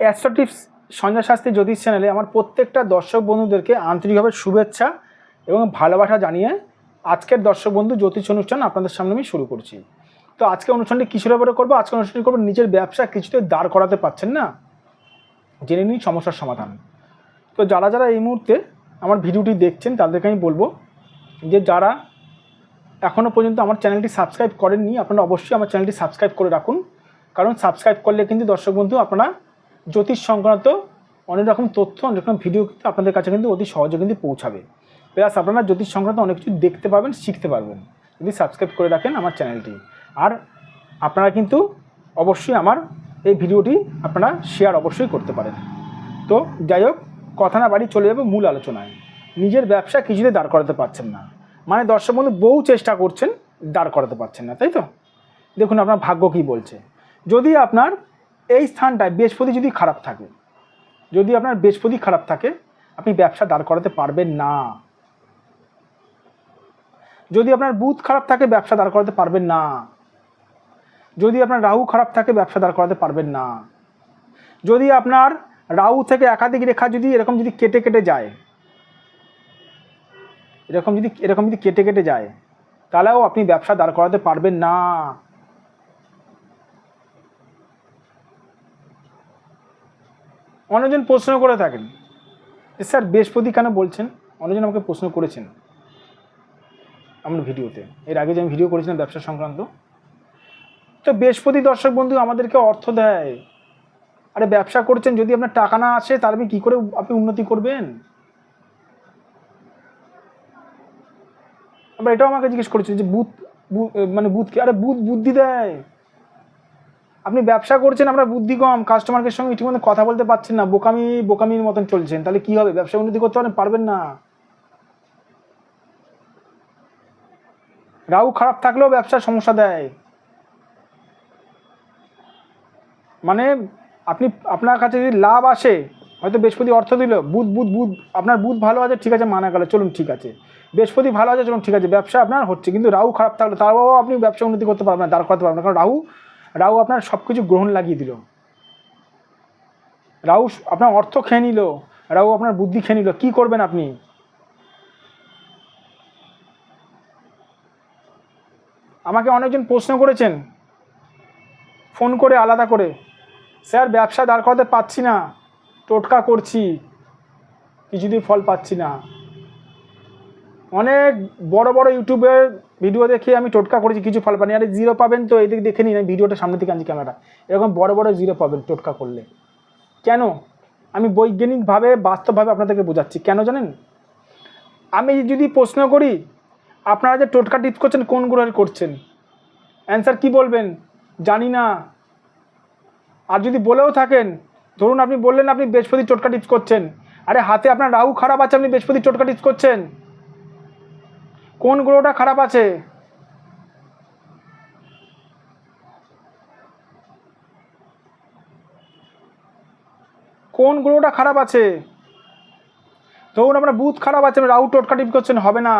Astro tips Sanjay Shastri জ্যোতিষ চ্যানেলে আমার প্রত্যেকটা দর্শক বন্ধুদেরকে আন্তরিকভাবে শুভেচ্ছা এবং ভালোবাসা জানিয়ে আজকের দর্শক বন্ধু জ্যোতিষ অনুষ্ঠান আপনাদের সামনে আমি শুরু করছি। তো আজকে অনুষ্ঠানটি কিসের ব্যাপারে করব? আজকে অনুষ্ঠানটি করব নিজের ব্যবসা কিছুতে দাঁড় করাতে পারছেন না? জেনে নিন সমস্যার সমাধান। তো যারা যারা এই মুহূর্তে আমার ভিডিওটি দেখছেন, তাদেরকে আমি বলব যে যারা এখনও পর্যন্ত আমার চ্যানেলটি সাবস্ক্রাইব করেননি, আপনারা অবশ্যই আমার চ্যানেলটি সাবস্ক্রাইব করে রাখুন। কারণ সাবস্ক্রাইব করলে কিন্তু দর্শক বন্ধু আপনারা জ্যোতিষ সংক্রান্ত অনেক রকম তথ্য, অনেক রকম ভিডিও কিন্তু আপনাদের কাছে কিন্তু অতি সহজে কিন্তু পৌঁছাবে। প্লাস আপনারা জ্যোতিষ সংক্রান্ত অনেক কিছু দেখতে পাবেন, শিখতে পারবেন। যদি সাবস্ক্রাইব করে রাখেন আমার চ্যানেলটি আর আপনারা কিন্তু অবশ্যই আমার এই ভিডিওটি আপনারা শেয়ার অবশ্যই করতে পারেন। তো যাই হোক, কথা না বাড়ি চলে যাবে মূল আলোচনায়। নিজের ব্যবসা কিছুতে দাঁড় করাতে পারছেন না। মানে দর্শক বন্ধু, বহু চেষ্টা করছেন দাঁড় করাতে পারছেন না, তাই তো? দেখুন আপনার ভাগ্য কী বলছে। যদি আপনার এই স্থানটায় বৃহস্পতি যদি খারাপ থাকে, যদি আপনার বৃহস্পতি খারাপ থাকে, আপনি ব্যবসা দাঁড় করাতে পারবেন না। যদি আপনার বুধ খারাপ থাকে, ব্যবসা দাঁড় করাতে পারবেন না। যদি আপনার রাহু খারাপ থাকে, ব্যবসা দাঁড় করাতে পারবেন না। যদি আপনার রাহু থেকে একাধিক রেখা যদি এরকম যদি কেটে কেটে যায়, এরকম যদি এরকম যদি কেটে কেটে যায়, তাহলেও আপনি ব্যবসা দাঁড় করাতে পারবেন না। অনেকজন প্রশ্ন করে থাকেন। স্যার বৃহস্পতি কেন বলছেন? অনেকজন আমাকে প্রশ্ন করেছেন। আমার ভিডিওতে। এর আগে যে আমি ভিডিও করেছিলাম ব্যবসা সংক্রান্ত। তো বৃহস্পতি দর্শক বন্ধু, আমাদেরকে অর্থ দেয়। আরে ব্যবসা করছেন, যদি আপনার টাকা না আসে, তার আপনি কী করে আপনি উন্নতি করবেন? আবার এটাও আমাকে জিজ্ঞেস করেছিল যে বুধ, বু- মানে বুধকে, আরে বুধ বুদ্ধি দেয়। আপনি ব্যবসা করছেন, আমরা বুদ্ধি কম কাস্টমারকে সঙ্গে ঠিকমতো কথা বলতে পারছেন না, বোকামি, বোকামির মতন চলছেন, তাহলে কি হবে? ব্যবসা উন্নতি করতে পারেন, পারবেন না। রাহু খারাপ থাকলেও ব্যবসার সমস্যা দেয়। মানে আপনি, আপনার কাছে যদি লাভ আসে, হয়তো বৃহস্পতি অর্থ দিল, বুধ বুধ বুধ, আপনার বুধ ভালো আছে, ঠিক আছে, মানা গেল, চলুন, ঠিক আছে। বৃহস্পতি ভালো আছে, চলুন, ঠিক আছে, ব্যবসা আপনার হচ্ছে, কিন্তু রাহু খারাপ থাকলে তাও আপনি ব্যবসা উন্নতি করতে পারবেন না দাঁড় করতে পারবেন না, কারণ রাহু রাহু আপনার সব কিছু গ্রহণ লাগিয়ে দিল। রাহু আপনার অর্থ খেয়ে নিল, রাহু আপনার বুদ্ধি খেয়ে নিল, কী করবেন আপনি? আমাকে অনেকজন প্রশ্ন করেছেন, ফোন করে আলাদা করে, স্যার, ব্যবসা দাঁড় করাতে পারছি না, টোটকা করছি, কিছুতেই ফল পাচ্ছি না। অনেক বড় বড় ইউটিউবের ভিডিও দেখে আমি টোটকা করেছি, কিছু ফল পাইনি। আরে জিরো পাবেন তো, এদিক দেখে নিন ভিডিওটা সামনে থেকে আনছি ক্যামেরা এরকম বড় বড় জিরো পাবেন টোটকা করলে। কেন? আমি বৈজ্ঞানিকভাবে, বাস্তবভাবে আপনাদেরকে বোঝাচ্ছি। কেন জানেন? আমি যদি প্রশ্ন করি, আপনারা যে টোটকা টিপস করছেন, কোন গ্রহের করছেন? অ্যান্সার কি বলবেন? জানি না। আর যদি বলেও থাকেন, ধরুন আপনি বললেন আপনি বৃহস্পতি টোটকা টিপস করছেন। আরে হাতে আপনার রাহু খারাপ আছে, আপনি বৃহস্পতি টোটকা টিপস করছেন। কোন গ্রহটা খারাপ আছে? কোন গ্রহটা খারাপ আছে? ধরুন আপনার বুথ খারাপ আছে, আপনি রাহু টোটকা টিপস করছেন, হবে না।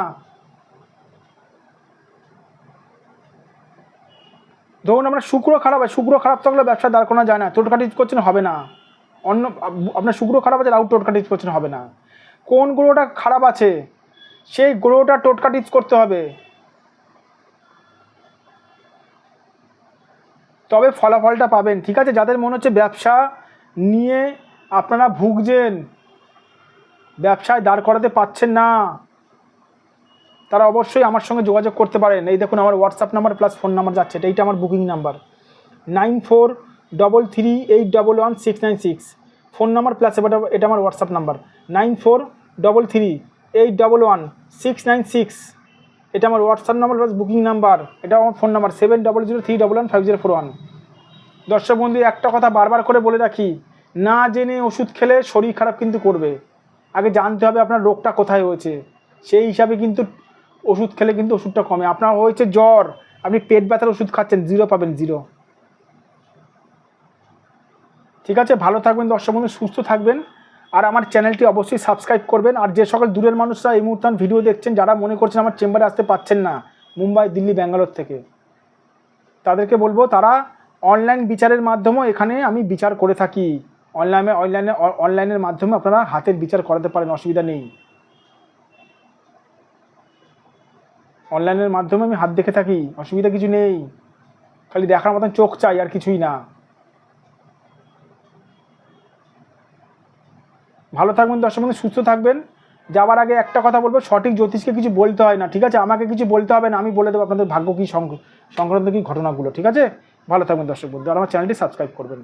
ধরুন আপনার শুক্র খারাপ আছে, শুক্র খারাপ থাকলে ব্যবসা দাঁড় করানো যায় না টোটকা টিপস করছেন, হবে না। অন্য, আপনার শুক্র খারাপ আছে, রাহু টোটকা টিপস করছেন, হবে না। কোন গ্রহটা খারাপ আছে? সেই গ্রহটা টোটকা টিপস করতে হবে। তবে ফলাফলটা পাবেন, ঠিক আছে? যাদের মনে হচ্ছে ব্যবসা নিয়ে আপনারা ভুগছেন, ব্যবসায় দাঁড় করাতে পাচ্ছেন না, তারা অবশ্যই আমার সঙ্গে যোগাযোগ করতে পারেন। এই দেখুন, আমার WhatsApp number plus phone number যাচ্ছে। এটা আমার booking number nine four double three eight double one six nine six. Phone number plus এটা এটা আমার WhatsApp number nine four double three eight double one six nine six এটা আমার WhatsApp number plus booking number এটা আমার phone number seven double zero three double one five zero four one দর্শক বন্ধু, একটা কথা বারবার করে বলে রাখি, না জেনে ওষুধ খেলে শরীর খারাপ কিন্তু করবে। আগে জানতে হবে আপনার রোগটা কোথায় হয়েছে। সেই হিসাবে কিন্তু ওষুধ খেলে কিন্তু ওষুধটা কমে। আপনার হয়েছে জ্বর, আপনি পেট ব্যথার ওষুধ খাচ্ছেন জিরো পাবেন জিরো ঠিক আছে, ভালো থাকবেন দর্শক বন্ধু, সুস্থ থাকবেন। আর আমার চ্যানেলটি অবশ্যই সাবস্ক্রাইব করবেন। আর যে সকল দূরের মানুষরা এই মুহূর্তে ভিডিও দেখছেন, যারা মনে করছেন আমার চেম্বারে আসতে পাচ্ছেন না, মুম্বাই, দিল্লি, ব্যাঙ্গালোর থেকে, তাদেরকে বলব, তারা অনলাইন বিচারের মাধ্যমেও এখানে আমি বিচার করে থাকি। অনলাইনে অনলাইনে অনলাইনের মাধ্যমে আপনারা হাতের বিচার করাতে পারেন, অসুবিধা নেই। অনলাইনের মাধ্যমে আমি হাত দেখে থাকি, অসুবিধা কিছু নেই। খালি দেখার মতন চোখ চাই, আর কিছুই না। ভালো থাকবেন, দর্শক বন্ধু, সুস্থ থাকবেন। যাওয়ার আগে একটা কথা বলব, সঠিক জ্যোতিষকে কিছু বলতে হয় না, ঠিক আছে? আমাকে কিছু বলতে হবে না, আমি বলে দেবো আপনাদের ভাগ্য কী সংক্রান্ত কী ঘটনাগুলো, ঠিক আছে? ভালো থাকবেন, দর্শক বন্ধু, আর আমার চ্যানেলটি সাবস্ক্রাইব করবেন।